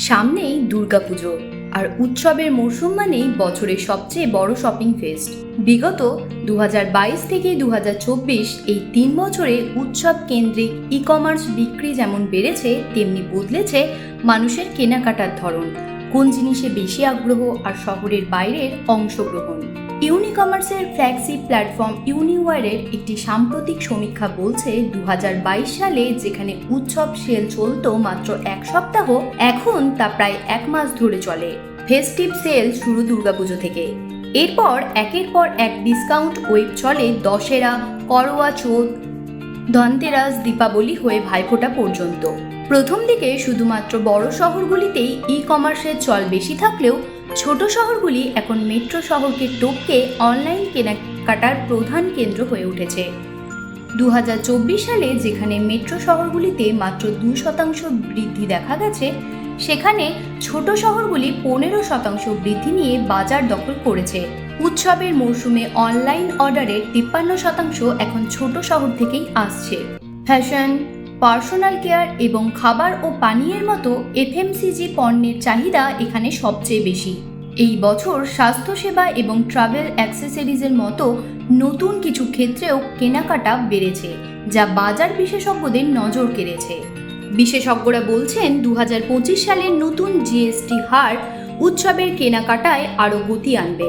সামনেই দুর্গাপুজো আর উৎসবের মরশুম মানেই বছরের সবচেয়ে বড় শপিং ফেস্ট বিগত দু হাজার বাইশ থেকে দু হাজার চব্বিশ এই তিন বছরে উৎসব কেন্দ্রিক ই কমার্স বিক্রি যেমন বেড়েছে, তেমনি বদলেছে মানুষের কেনাকাটার ধরন। কোন জিনিসে বেশি আগ্রহ আর শহরের বাইরের অংশগ্রহণ? ইউনিকমার্সের ফ্ল্যাগশিপ প্ল্যাটফর্ম ইউনিওয়ারের একটি সাম্প্রতিক সমীক্ষা বলছে দু হাজার বাইশ সালে যেখানে উৎসব সেল চলত মাত্র এক সপ্তাহ, এখন তা প্রায় এক মাস ধরে চলে। ফেস্টিভ সেল শুরু দুর্গাপুজো থেকে। এরপর একের পর এক ডিসকাউন্ট ওয়েব চলে দশেরা, করোয়া চোদ, ধনতেরাস, দীপাবলি হয়ে ভাইফোঁটা পর্যন্ত। প্রথম দিকে শুধুমাত্র বড় শহরগুলিতেই ই কমার্সের চল বেশি থাকলেও ছোট শহরগুলি এখন মেট্রো শহরকে টপকে অনলাইন কেনাকাটার প্রধান কেন্দ্র হয়ে উঠেছে। দু হাজার চব্বিশ সালে যেখানে মেট্রো শহরগুলিতে মাত্র দু শতাংশ বৃদ্ধি দেখা গেছে, সেখানে ছোট শহরগুলি পনেরো শতাংশ বৃদ্ধি নিয়ে বাজার দখল করেছে। উৎসবের মরশুমে অনলাইন অর্ডারের তিপ্পান্ন শতাংশ এখন ছোট শহর থেকেই আসছে। ফ্যাশন, পার্সোনাল কেয়ার এবং খাবার ও পানীয়ের মতো এফএমসিজি পণ্যের চাহিদা এখানে সবচেয়ে বেশি। এই বছর স্বাস্থ্যসেবা এবং ট্রাভেল অ্যাক্সেসরিজের মতো নতুন কিছু ক্ষেত্রেও কেনাকাটা বেড়েছে, যা বাজার বিশেষজ্ঞদের নজর কেড়েছে। বিশেষজ্ঞরা বলছেন দু হাজার পঁচিশ সালের নতুন জিএসটি হার উৎসবের কেনাকাটায় আরও গতি আনবে।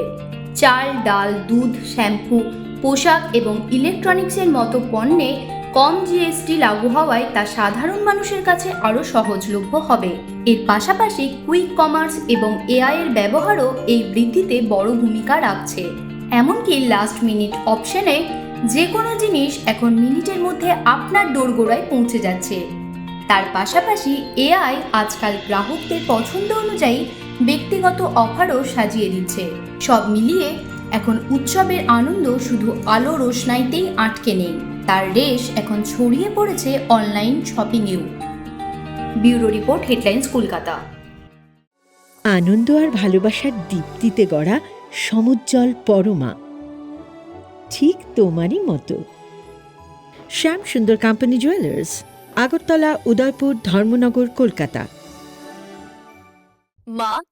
চাল, ডাল, দুধ, শ্যাম্পু, পোশাক এবং ইলেকট্রনিক্সের মতো পণ্যে কম জিএসটি লাগু হওয়ায় তা সাধারণ মানুষের কাছে আরও সহজলভ্য হবে। এর পাশাপাশি কুইক কমার্স এবং এআই এর ব্যবহারও এই বৃদ্ধিতে বড় ভূমিকা রাখছে। এমনকি লাস্ট মিনিট অপশনে যে কোনো জিনিস এখন মিনিটের মধ্যে আপনার দোরগোড়ায় পৌঁছে যাচ্ছে। তার পাশাপাশি এআই আজকাল গ্রাহকদের পছন্দ অনুযায়ী ব্যক্তিগত অফারও সাজিয়ে দিচ্ছে। সব মিলিয়ে এখন উৎসবের আনন্দ শুধু আলো রোশনাইতেই আটকে নেই। তার রেশ এখন ছড়িয়ে পড়েছে online শপিংয়েও। Bureau report headlines Kolkata. আনন্দ আর ভালোবাসার দীপ্তিতে গড়া সমুজ্জ্বল পরমা। ঠিক তোমারই মতো। Shyam Sundar company jewellers Agartala Udaipur Dharmanagar Kolkata. Ma,